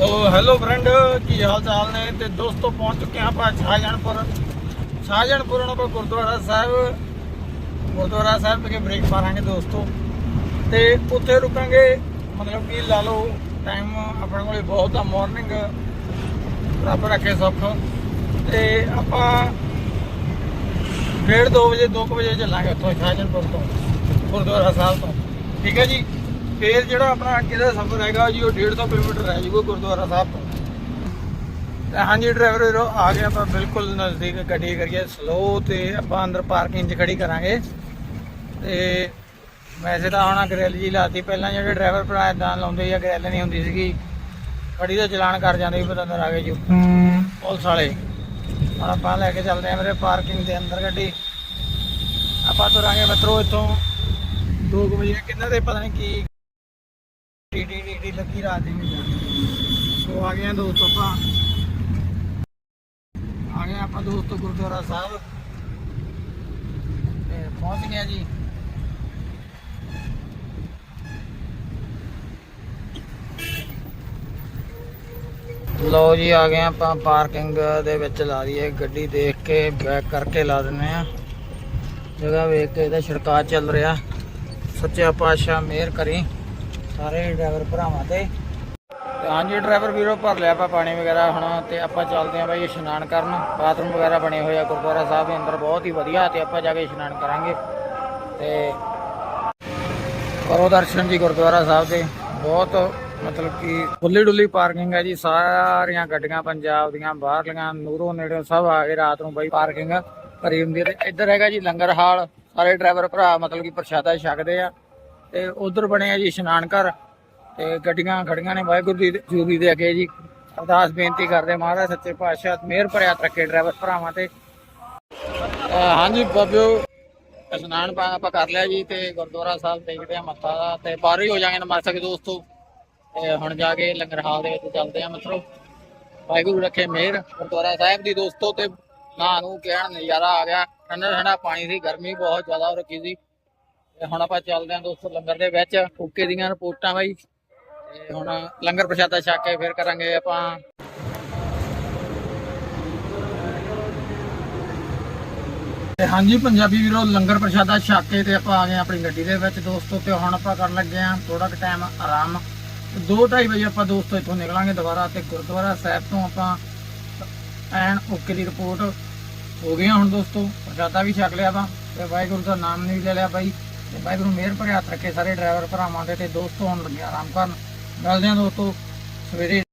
So hello friend, ਕੀ ਹਾਲ ਚਾਲ ਨੇ? ਤੇ ਦੋਸਤੋ, ਪਹੁੰਚ ਚੁੱਕੇ ਹਾਂ ਆਪਾਂ ਸ਼ਾਹਜਹਾਨਪੁਰ। ਸ਼ਾਹਜਹਾਨਪੁਰ ਨਾਲ ਆਪਾਂ ਗੁਰਦੁਆਰਾ ਸਾਹਿਬ। ਗੁਰਦੁਆਰਾ ਸਾਹਿਬ ਵਿਖੇ ਬ੍ਰੇਕ ਮਾਰਾਂਗੇ ਦੋਸਤੋ। ਤੇ ਉੱਥੇ ਰੁਕਾਂਗੇ, ਮਤਲਬ ਕਿ ਲਾ ਲਓ ਟਾਈਮ ਆਪਣੇ ਕੋਲੇ ਬਹੁਤ ਆ ਮਾਰਨਿੰਗ ਰੱਬ ਰੱਖੇ ਸੁੱਖ। ਤੇ ਆਪਾਂ ਡੇਢ 2 ਵਜੇ 2 ਵਜੇ ਚੱਲਾਂਗੇ ਉੱਥੋਂ ਸ਼ਾਹਜਹਾਨਪੁਰ ਤੋਂ, ਗੁਰਦੁਆਰਾ ਸਾਹਿਬ ਤੋਂ। ਠੀਕ ਹੈ ਜੀ? ਫਿਰ ਜਿਹੜਾ ਆਪਣਾ ਅੱਗੇ ਦਾ ਸਫ਼ਰ ਹੈਗਾ ਜੀ, ਉਹ 150 ਕਿਲੋਮੀਟਰ ਰਹਿ ਜੂਗਾ ਗੁਰਦੁਆਰਾ ਸਾਹਿਬ ਤੋਂ। ਤੇ ਹਾਂਜੀ ਡਰਾਈਵਰ ਵੀਰੋ, ਆ ਗਏ ਆਪਾਂ ਬਿਲਕੁਲ ਨਜ਼ਦੀਕ ਗੱਡੀ ਕਰੀਏ ਸਲੋ ਤੇ ਆਪਾਂ ਅੰਦਰ ਪਾਰਕਿੰਗ 'ਚ ਖੜੀ ਕਰਾਂਗੇ। ਤੇ ਵੈਸੇ ਤਾਂ ਹੁਣ ਗ੍ਰਿਲ ਜੀ ਲਾਤੀ ਪਹਿਲਾਂ, ਜਿਹੜੇ ਡਰਾਈਵਰ ਭਰਾ ਇਦਾਂ ਲਾਉਂਦੇ ਆ ਗ੍ਰਿਲ ਨਹੀਂ ਹੁੰਦੀ ਸੀਗੀ। ਖੜੀ ਦਾ ਚਲਾਨ ਕਰ ਜਾਂਦੇ ਸੀ, ਪਤਾ ਅੰਦਰ ਆ ਗਏ ਜੀ। ਪੁਲਿਸ ਵਾਲੇ। ਹੁਣ ਆਪਾਂ ਲੈ ਕੇ ਚੱਲਦੇ ਆ ਮੇਰੇ ਪਾਰਕਿੰਗ ਦੇ ਅੰਦਰ ਗੱਡੀ। ਆਪਾਂ ਤੁਰਾਂਗੇ ਮਿੱਤਰੋ ਇੱਥੋਂ 2 ਵਜੇ, ਕਿੰਨਾ ਦੇ ਪਤਾ ਨਹੀਂ ਕੀ ਟੀ ਟੀ ਲੱਗੀ ਰਾਤ ਦੀ ਨਹੀਂ ਸੋ ਆ ਗਏ ਆ ਦੋਸਤੋ ਆਪਾਂ। ਆ ਗਏ ਆਪਾਂ ਦੋਸਤੋ ਗੁਰਦੁਆਰਾ ਸਾਹਿਬ। ਤੇ ਪਹੁੰਚ ਗਏ ਜੀ। ਲੋ ਜੀ, ਆ ਗਏ ਆਪਾਂ ਪਾਰਕਿੰਗ ਦੇ ਵਿੱਚ ਲਾ ਦਈਏ। ਗੱਡੀ ਦੇਖ ਕੇ, ਬੈਕ ਕਰਕੇ ਲਾ ਦਿੰਨੇ ਆ। ਜਗ੍ਹਾ ਵੇਖ ਕੇ ਇਹਦਾ ਛਿੜਕਾਅ ਚੱਲ ਰਿਹਾ। ਸੱਚਾ ਪਾਤਸ਼ਾਹ ਮਿਹਰ ਕਰੀ। ਸਾਰੇ ਡਰਾਈਵਰ ਭਰਾਵਾਂ ਤੇ। ਹਾਂਜੀ, ਡਰਾਈਵਰ ਵੀਰੋ, ਭਰ ਲਿਆ ਆਪਾਂ ਪਾਣੀ ਵਗੈਰਾ ਹੁਣ ਤੇ ਆਪਾਂ ਚੱਲਦੇ ਆਂ ਬਾਈ ਇਸ਼ਨਾਨ ਕਰਨ। ਬਾਥਰੂਮ ਵਗੈਰਾ ਬਣੇ ਹੋਏ ਆ ਗੁਰਦੁਆਰਾ ਸਾਹਿਬ ਦੇ ਅੰਦਰ, ਬਹੁਤ ਹੀ ਵਧੀਆ ਤੇ ਆਪਾਂ ਜਾ ਕੇ ਇਸ਼ਨਾਨ ਕਰਾਂਗੇ। ਤੇ ਕਰੋ ਦਰਸ਼ਨ ਜੀ ਗੁਰਦੁਆਰਾ ਸਾਹਿਬ ਦੇ। ਬਹੁਤ ਮਤਲਬ ਕਿ ਖੁੱਲੀ ਡੁੱਲੀ ਪਾਰਕਿੰਗ ਹੈ ਜੀ, ਸਾਰੀਆਂ ਗੱਡੀਆਂ ਪੰਜਾਬ ਦੀਆਂ, ਬਾਹਰਲੀਆਂ ਨੂਰੋਂ ਨੇੜੇ ਸਭ ਆ ਕੇ ਰਾਤ ਨੂੰ ਬਾਈ ਪਾਰਕਿੰਗ ਭਰੀ ਹੁੰਦੀ ਹੈ ਤੇ ਇੱਧਰ ਹੈਗਾ ਜੀ ਲੰਗਰ ਹਾਲ। ਸਾਰੇ ਡਰਾਈਵਰ ਭਰਾ ਮਤਲਬ ਕਿ ਪ੍ਰਸ਼ਾਦਾ ਛਕਦੇ ਆ। ਤੇ ਉਧਰ ਬਣੇ ਆ ਜੀ ਇਸ਼ਨਾਨ ਘਰ ਤੇ ਗੱਡੀਆਂ ਖੜੀਆਂ ਨੇ ਵਾਹਿਗੁਰੂ ਦੀ ਜੂਰੀ ਦੇ ਅੱਗੇ ਜੀ। ਅਰਦਾਸ ਬੇਨਤੀ ਕਰਦੇ ਮਹਾਰਾਜ, ਸੱਚੇ ਪਾਤਸ਼ਾਹ ਮਿਹਰ ਭਰਿਆ ਰੱਖੇ ਡਰਾਈਵਰ ਭਰਾਵਾਂ ਤੇ। ਹਾਂਜੀ ਬਾਬਿਓ, ਇਸ਼ਨਾਨ ਆਪਾਂ ਕਰ ਲਿਆ ਜੀ ਤੇ ਗੁਰਦੁਆਰਾ ਸਾਹਿਬ ਦੇਖਦੇ ਆ ਮੱਥਾ ਦਾ ਤੇ ਬਾਹਰ ਹੀ ਹੋ ਜਾਾਂਗੇ ਨਮਸਤਕ ਦੋਸਤੋ। ਤੇ ਹੁਣ ਜਾ ਕੇ ਲੰਗਰ ਹਾਲ ਦੇ ਵਿੱਚ ਚੱਲਦੇ ਆ ਮਿੱਤਰੋ। ਵਾਹਿਗੁਰੂ ਰੱਖੇ ਮਿਹਰ ਗੁਰਦੁਆਰਾ ਸਾਹਿਬ ਦੀ ਦੋਸਤੋ ਤੇ ਨਹਾ ਨੂੰ ਕਹਿਣ ਨਜ਼ਾਰਾ ਆ ਗਿਆ। ਠੰਡਾ ਠੰਡਾ ਪਾਣੀ ਸੀ, ਗਰਮੀ ਬਹੁਤ ਜ਼ਿਆਦਾ ਹੋ ਰੱਖੀ ਸੀ। ਤੇ ਹੁਣ ਆਪਾਂ ਚੱਲਦੇ ਆ ਦੋਸਤੋ ਲੰਗਰ ਦੇ ਵਿੱਚ ਓਕੇ ਦੀਆਂ ਰਿਪੋਰਟਾਂ ਬਾਈ। ਤੇ ਹੁਣ ਲੰਗਰ ਪ੍ਰਸ਼ਾਦਾ ਛਕ ਕੇ ਫਿਰ ਕਰਾਂਗੇ ਆਪਾਂ। ਤੇ ਹਾਂਜੀ ਪੰਜਾਬੀ ਵੀਰੋ, ਲੰਗਰ ਪ੍ਰਸ਼ਾਦਾ ਛਕ ਕੇ ਤੇ ਆਪਾਂ ਆ ਗਏ ਆਪਣੀ ਗੱਡੀ ਦੇ ਵਿੱਚ ਦੋਸਤੋ, ਤੇ ਹੁਣ ਆਪਾਂ ਕਰਨ ਲੱਗੇ ਆਂ ਥੋੜਾ ਕੁ ਟਾਈਮ ਆਰਾਮ। 2:30 ਵਜੇ ਆਪਾਂ ਦੋਸਤੋ ਇੱਥੋਂ ਨਿਕਲਾਂਗੇ ਦੁਬਾਰਾ ਤੇ ਗੁਰਦੁਆਰਾ ਸਾਹਿਬ ਤੋਂ ਆਪਾਂ ਐਨ ਓਕੇ ਦੀ ਰਿਪੋਰਟ ਹੋ ਗਈ ਹੁਣ ਦੋਸਤੋ। ਪ੍ਰਸ਼ਾਦਾ ਵੀ ਛਕ ਲਿਆ ਵਾ ਤੇ ਵਾਹਿਗੁਰੂ ਦਾ ਨਾਮ ਨਹੀਂ ਲੈ ਲਿਆ ਬਾਈ। ਤੇ ਵਾਹਿਗੁਰੂ ਮਿਹਰ ਭਰਿਆ ਹੱਥ ਰੱਖੇ ਸਾਰੇ ਡਰਾਈਵਰ ਭਰਾਵਾਂ ਦੇ ਤੇ ਦੋਸਤੋ ਹੁਣ ਲੱਗੇ ਆਰਾਮ ਕਰਨ। ਮਿਲਦੇ ਆਂ ਦੋਸਤੋ ਸਵੇਰੇ।